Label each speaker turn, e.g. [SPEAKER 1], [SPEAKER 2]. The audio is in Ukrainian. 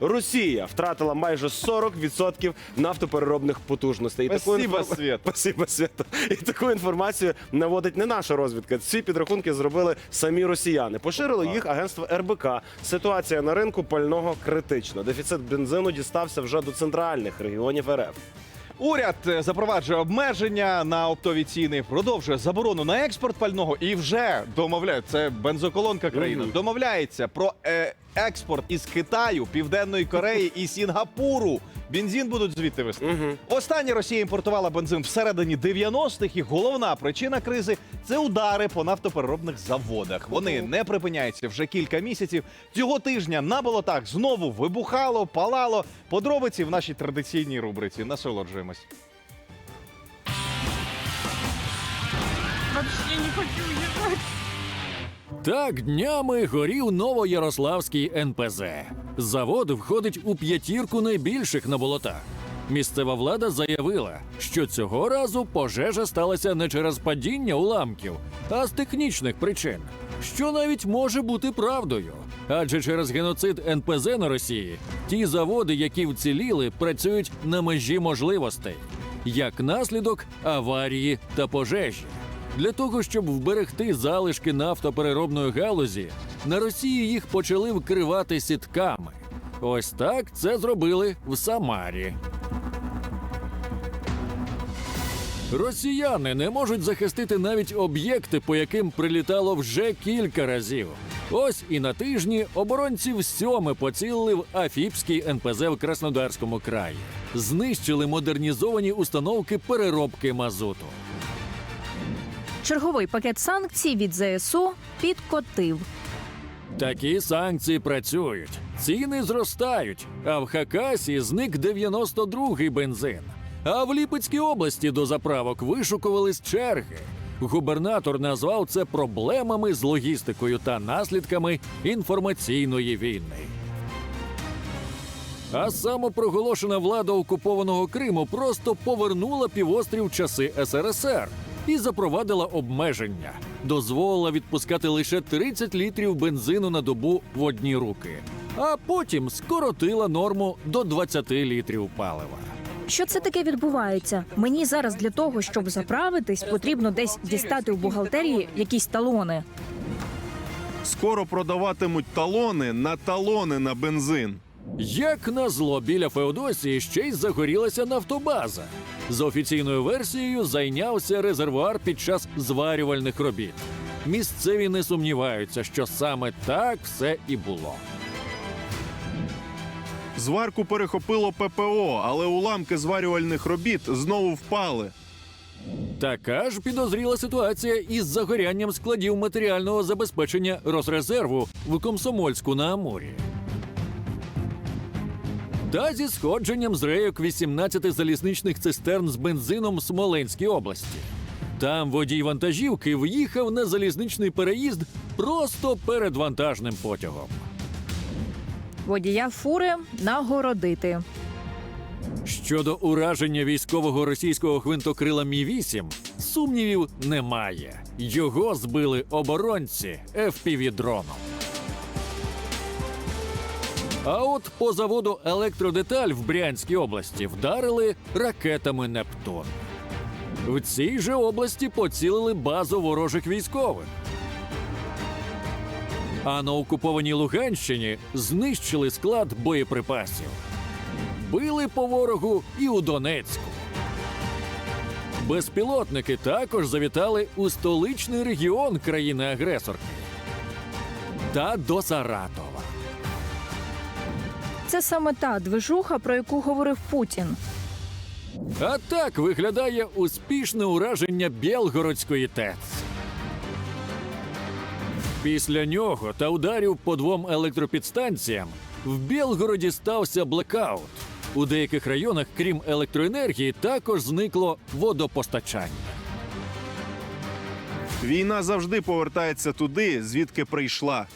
[SPEAKER 1] Росія втратила майже 40% нафтопереробних потужностей. І таку
[SPEAKER 2] Спасибо,
[SPEAKER 1] інфор-
[SPEAKER 2] Свет.
[SPEAKER 1] Спасибо, Свята. І таку інформацію наводить не наша розвідка. Ці підрахунки зробили самі росіяни. Поширило їх агентство РБК. Ситуація на ринку пального критична. Дефіцит бензину дістався вже до центральних регіонів РФ.
[SPEAKER 2] Уряд е, запроваджує обмеження на оптові ціни, продовжує заборону на експорт пального і вже домовляє це бензоколонка країни.
[SPEAKER 1] Мгм.
[SPEAKER 2] Домовляється про е, експорт із Китаю, Південної Кореї і Сінгапуру. Бензин будуть звідти вести.
[SPEAKER 1] Угу.
[SPEAKER 2] Останнє Росія імпортувала бензин всередині 90-х, і головна причина кризи це удари по нафтопереробних заводах. Вони не припиняються вже кілька місяців. Цього тижня на болотах знову вибухало, палало. Подробиці в нашій традиційній рубриці. Насолоджуємось.
[SPEAKER 3] Вообще не хочу уезжать.
[SPEAKER 4] Так днями горів Новоярославський НПЗ. Завод входить у п'ятірку найбільших на болотах. Місцева влада заявила, що цього разу пожежа сталася не через падіння уламків, а з технічних причин, що навіть може бути правдою. Адже через геноцид НПЗ на Росії ті заводи, які вціліли, працюють на межі можливостей, як наслідок аварії та пожежі. Для того, щоб вберегти залишки нафтопереробної галузі, на Росії їх почали вкривати сітками. Ось так це зробили в Самарі. Росіяни не можуть захистити навіть об'єкти, по яким прилітало вже кілька разів. Ось і на тижні оборонці всьоме поцілили в Афіпський НПЗ в Краснодарському краї. Знищили модернізовані установки переробки мазуту.
[SPEAKER 5] Черговий пакет санкцій від ЗСУ підкотив.
[SPEAKER 4] Такі санкції працюють, ціни зростають. А в Хакасі зник 92-й бензин. А в Ліпецькій області до заправок вишукувались черги. Губернатор назвав це проблемами з логістикою та наслідками інформаційної війни. А самопроголошена влада окупованого Криму просто повернула півострів часи СРСР і запровадила обмеження. Дозволила відпускати лише 30 літрів бензину на добу в одні руки, а потім скоротила норму до 20 літрів палива.
[SPEAKER 5] Що це таке відбувається? Мені зараз для того, щоб заправитись, потрібно десь дістати у бухгалтерії якісь талони.
[SPEAKER 6] Скоро продаватимуть талони на талони на бензин.
[SPEAKER 4] Як назло, біля Феодосії ще й загорілася нафтобаза. За офіційною версією зайнявся резервуар під час зварювальних робіт. Місцеві не сумніваються, що саме так все і було.
[SPEAKER 6] Зварку перехопило ППО, але уламки зварювальних робіт знову впали.
[SPEAKER 4] Така ж підозріла ситуація із загорянням складів матеріального забезпечення Росрезерву в Комсомольську на Амурі. Та зі сходженням з рейок 18 залізничних цистерн з бензином в Смоленській області. Там водій вантажівки в'їхав на залізничний переїзд просто перед вантажним потягом.
[SPEAKER 5] Водія фури нагородити.
[SPEAKER 4] Щодо ураження військового російського гвинтокрила Мі 8 сумнівів немає. Його збили оборонці fpv дроном А от по заводу електродеталь в Брянській області вдарили ракетами Нептун. В цій же області поцілили базу ворожих військових. А на окупованій Луганщині знищили склад боєприпасів. Били по ворогу і у Донецьку. Безпілотники також завітали у столичний регіон країни-агресорки та до Саратова.
[SPEAKER 5] Це саме та движуха, про яку говорив Путін.
[SPEAKER 4] А так виглядає успішне ураження Білгородської ТЕЦ. Після нього та ударів по двом електропідстанціям в Білгороді стався блекаут. У деяких районах, крім електроенергії, також зникло водопостачання.
[SPEAKER 6] Війна завжди повертається туди, звідки прийшла.